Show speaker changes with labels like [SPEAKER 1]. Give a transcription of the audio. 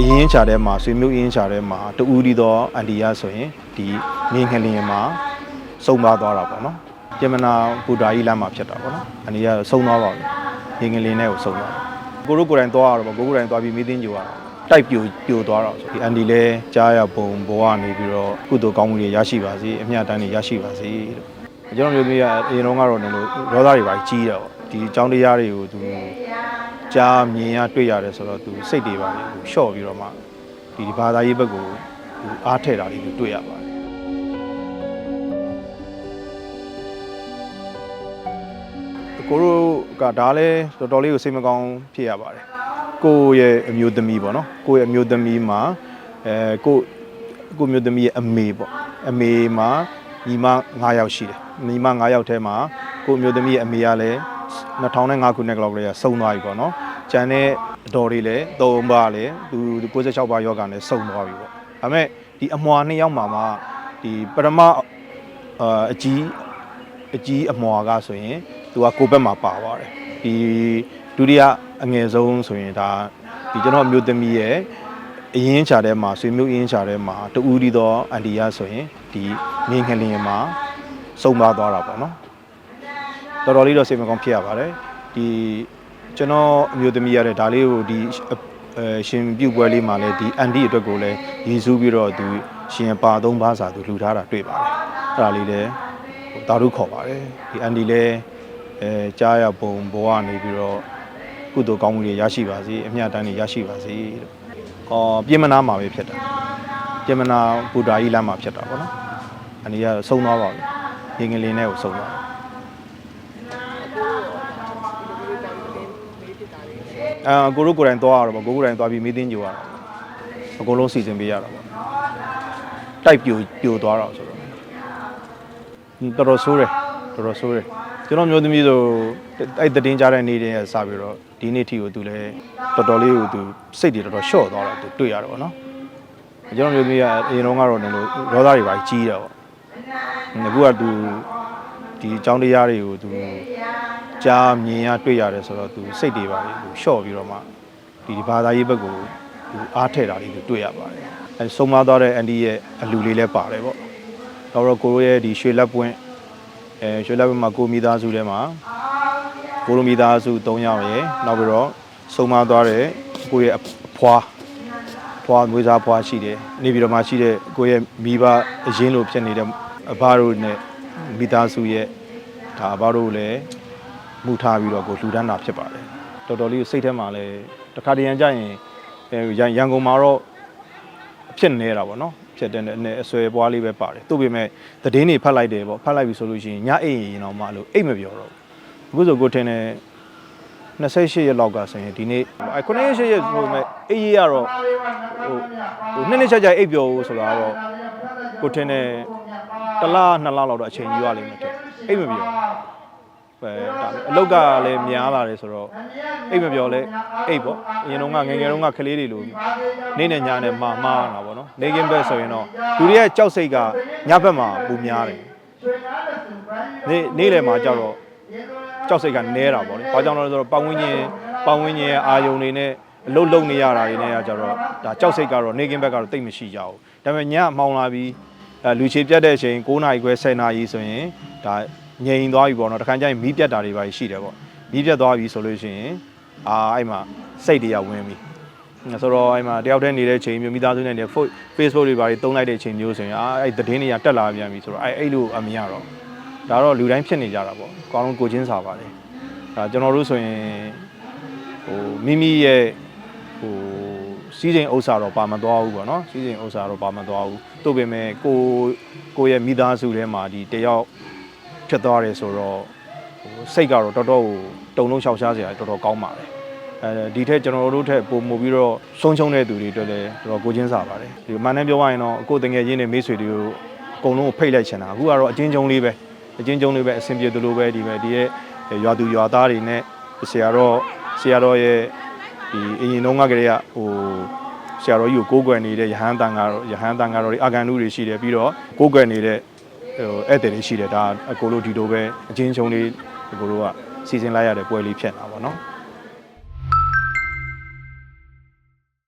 [SPEAKER 1] အရင်ချာထဲမှာဆွေမျိုးအရင်ချာထဲမှာတူဦးဒီတော့အန်တီရဆိုရင်ဒီမြင်းခလင်းမှာစုံသွားသွားတာပေါ့နော်ကျမနာပူတာကြီးလမ်းမှာဖြစ်တာပေါ့နော်အန်တီရစုံသွားပါပြီမြင်းခလင်းနဲ့ကိုစုံသွားကိုတို့ကိုယ်တိုင်သွားရတော့ပေါ့ကိုကိုယ်တိုင်သွားပြီးမီးတင်းကြိုရတာတိုက်ပြိုပြိုသွားတော့ဆိုဒီအန်တီလဲကြားရပုံဘောကနေပြီးတော့ကုသိုလ်ကောင်းမှုတွေရရှိပါစေအမြတ်တမ်းတွေရရှိပါစေလို့ကျွန်တော်မျိုးသမီးကအရင်တော့ကတော့လည်းရောသားတွေပါကြီးတော့ဒီအကြောင်းတရားတွေကိုသူ ကြားမြင်ရတွေ့ရတယ်ဆိုတော့သူစိတ်တွေပါလေလျှော့ပြီးတော့မှဒီဒီဘာသာရေးဘက်ကိုသူအားထည့်တာလေးကိုတွေ့ရပါတယ်ကိုတို့ကဒါလည်းတော်တော်လေးကိုစိတ်မကောင်းဖြစ်ရပါတယ်ကိုယ့်ရဲ့အမျိုးသမီးပေါ့နော်ကိုယ့်ရဲ့အမျိုးသမီးမှာအဲကိုကိုယ့်အမျိုးသမီးရဲ့အမေပေါ့အမေမှာညီမ9ယောက်ရှိတယ်ညီမ9ယောက်ထဲမှာကိုယ့်အမျိုးသမီးရဲ့အမေကလည်း 2005ခုနှစ်ကလောက်ကလေးကဆုံးသွားပြီပေါ့နော်ကျန်တဲ့အတော်တွေလည်း3ပါးလည်းသူ96ပါးယောဂနဲ့ဆုံးသွားပြီပေါ့ဒါပေမဲ့ဒီအမွာနှစ်ယောက်မှာမှဒီပရမအာအကြီးအကြီးအမွာကဆိုရင်သူကကိုယ့်ဘက်မှာပါသွားတယ်ဒီဒုတိယအငယ်ဆုံးဆိုရင်ဒါဒီကျွန်တော်အမျိုးသမီးရဲ့အရင်ချာထဲမှာဆွေမျိုးအရင်ချာထဲမှာတူဦးဒီတော့အန်တီရဆိုရင်ဒီမြင်းခလင်းမှာစုံသွားသွားတာပေါ့နော် တော်တော်လေးတော့စိတ်မကောင်းဖြစ်ရပါတယ်ဒီကျွန်တော်အမျိုးသမီးရတဲ့ဒါလေးကိုဒီအဲရှင်ပြုတ်ပွဲလေးမှာလည်းဒီအန်တီအတွက်ကိုလည်းရည်စူးပြီးတော့သူရှင်ပါသုံးပါးစာသူလှူထားတာတွေ့ပါတယ်အဲ့ဒါလေးလည်းတာရုခေါ်ပါတယ်ဒီအန်တီလည်းအဲကြားရပုံဘောကနေပြီးတော့ကုသိုလ်ကောင်းမှုတွေရရှိပါစေအမြတ်တမ်းတွေရရှိပါစေလို့ဟောပြင်မနာမှာပဲဖြစ်တာပြင်မနာဘူတာကြီးလမ်းမှာဖြစ်တာပေါ့နော်အန်တီကဆုံးသွားပါပြီငငလင်းနဲ့ကိုဆုံးသွားတယ် အာကိုတို့ကိုယ်တိုင်သွားရတော့ပေါ့ကိုကိုယ်တိုင်သွားပြီးမီးတင်းကြိုရတာအကုန်လုံးစီစဉ်ပေးရတာပေါ့တိုက်ပြိုပြိုသွားတော့ဆိုတော့တော်တော်ဆိုးတယ်တော်တော်ဆိုးတယ်ကျွန်တော်မျိုးသမီးဆိုအဲ့တည်င်းကြတဲ့နေ့တည်းကစပြီးတော့ဒီနေ့ထိကိုသူလည်းတော်တော်လေးကိုသူစိတ်တွေတော်တော်လျှော့သွားတော့သူတွေ့ရတော့ဗောနော်ကျွန်တော်မျိုးသမီးကအရင်တော့ကတော့လည်းရောသားတွေပါကြီးတော့အခုကသူဒီအကြောင်းတရားတွေကိုသူ ကြားမြင်ရတွေ့ရတယ်ဆိုတော့သူစိတ်တွေပါလေသူလျှော့ပြီးတော့မှဒီဒီဘာသာရေးဘက်ကိုသူအားထည့်တာလေးသူတွေ့ရပါတယ်အဲဆုံးမသွားတဲ့အန်ဒီရဲ့အလူလေးလည်းပါတယ်ပေါ့တော့တော့ကိုရဲ့ဒီရွှေလက်ပွင့်အဲရွှေလက်ပွင့်မှာကိုမိသားစုထဲမှာကိုလိုမိသားစု3ယောက်ရယ်နောက်ပြီးတော့ဆုံးမသွားတဲ့ကိုရဲ့အဖွားဖွားမွေးစားဖွားရှိတယ်နေပြီးတော့မှရှိတဲ့ကိုရဲ့မိဘအရင်လိုဖြစ်နေတဲ့အဘတို့နဲ့မိသားစုရဲ့ဒါအဘတို့လည်း မှုထားပြီးတော့ကိုလှူဒန်းတာဖြစ်ပါတယ်တော်တော်လေးကိုစိတ်ထဲမှာလည်းတခါတရံကြရင်အဲရန်ရန်ကုန်မှာတော့အဖြစ်နေတာပေါ့နော်ဖြစ်တဲ့နဲ့အဆွဲပွားလေးပဲပါတယ်သူ့ပေမဲ့သတင်းတွေဖတ်လိုက်တယ်ပေါ့ဖတ်လိုက်ပြီဆိုလို့ရှိရင်ညအိမ်ရင်တော့မှလို့အိတ်မပြောတော့ဘူးအခုဆိုကိုထင်တယ်28ရက်လောက်ကဆိုရင်ဒီနေ့အဲ9ရက်8ရက်ဆိုပေမဲ့အိတ်ရကတော့ဟိုဟိုနှစ်နှစ်ချက်ချက်အိတ်ပြောလို့ဆိုတာကတော့ကိုထင်တယ်တစ်လနှစ်လလောက်တော့အချိန်ယူရလိမ့်မယ်တဲ့အိတ်မပြော ဘူးပဲဒါအလောက်ကလည်းများလာတယ်ဆိုတော့အိတ်မပြောလဲအိတ်ပေါ့အရင်တော့ငငယ်ငယ်တုန်းကကလေးတွေလိုနေနဲ့ညနဲ့မှာမှားတာပေါ့နော်နေကင်းဘက်ဆိုရင်တော့လူတွေကကြောက်စိတ်ကညဘက်မှာပူများတယ်နေနေလေမှာကြောက်တော့ကြောက်စိတ်ကနဲတာပေါ့လေဘာကြောင့်လဲဆိုတော့ပတ်ဝန်းကျင်ပတ်ဝန်းကျင်ရဲ့အာယုံတွေနဲ့အလုတ်လုံနေရတာတွေနဲ့ကကြတော့ဒါကြောက်စိတ်ကတော့နေကင်းဘက်ကတော့တိတ်မရှိကြဘူးဒါပေမဲ့ညအမှောင်လာပြီးအဲလူချေပြတ်တဲ့အချိန်9နာရီခွဲ10နာရီဆိုရင်ဒါ ငြိမ်သွားပြီပေါ့နော်တခါကျရင်မီးပြတ်တာတွေပါရှိတယ်ပေါ့မီးပြတ်သွားပြီဆိုလို့ရှိရင်အာအဲ့မှာစိတ်တွေကဝင်ပြီဆိုတော့အဲ့မှာတယောက်တည်းနေတဲ့ချိန်မျိုးမိသားစုနဲ့နေ Facebook တွေပါတွေတုံးလိုက်တဲ့ချိန်မျိုးဆိုရင်အာအဲ့သတင်းတွေကတက်လာပြန်ပြီဆိုတော့အဲ့အဲ့လိုအမြင်ရတော့ဒါတော့လူတိုင်းဖြစ်နေကြတာပေါ့အကောင်းဆုံးကိုချင်းစာပါလေဒါကျွန်တော်တို့ဆိုရင်ဟိုမိမိရဲ့ဟိုစီးစိမ်ဥစ္စာတော့ပါမသွားဘူးပေါ့နော်စီးစိမ်ဥစ္စာတော့ပါမသွားဘူးသို့ပေမဲ့ကိုကိုရဲ့မိသားစုထဲမှာဒီတယောက် ဖြစ်သွားတယ်ဆိုတော့ဟိုစိတ်ကတော့တော်တော်ကိုတုံလုံးရှောက်ရှားစရာတော်တော်ကောင်းပါတယ်အဲဒီထက်ကျွန်တော်တို့ထက်ပိုမိုပြီးတော့ဆုံးရှုံးတဲ့သူတွေအတွက်လည်းတော်တော်ကိုချင်းစားပါတယ်ဒီမှန်တယ်ပြောရရင်တော့အကိုတငယ်ချင်းတွေမိတ်ဆွေတွေကိုအကုန်လုံးကိုဖိတ်လိုက်ချင်တာအခုကတော့အချင်းချင်းလေးပဲအချင်းချင်းလေးပဲအဆင်ပြေသလိုပဲဒီပဲဒီရဲ့ရွာသူရွာသားတွေနဲ့ဆရာတော်ဆရာတော်ရဲ့ဒီအရင်တုန်းကကလေးကဟိုဆရာတော်ကြီးကိုကိုးကွယ်နေတဲ့ယဟန်တန်ကတော့ယဟန်တန်ကတော့အာကန်နုတွေရှိတယ်ပြီးတော့ကိုးကွယ်နေတဲ့ ဟိုဧည့်သည်တွေရှိတယ်ဒါအကိုလိုဒီလိုပဲအချင်းချင်းလေးအကိုလိုကစီစဉ်လိုက်ရတဲ့ပွဲလေးဖြစ်နေတာပေါ့နော်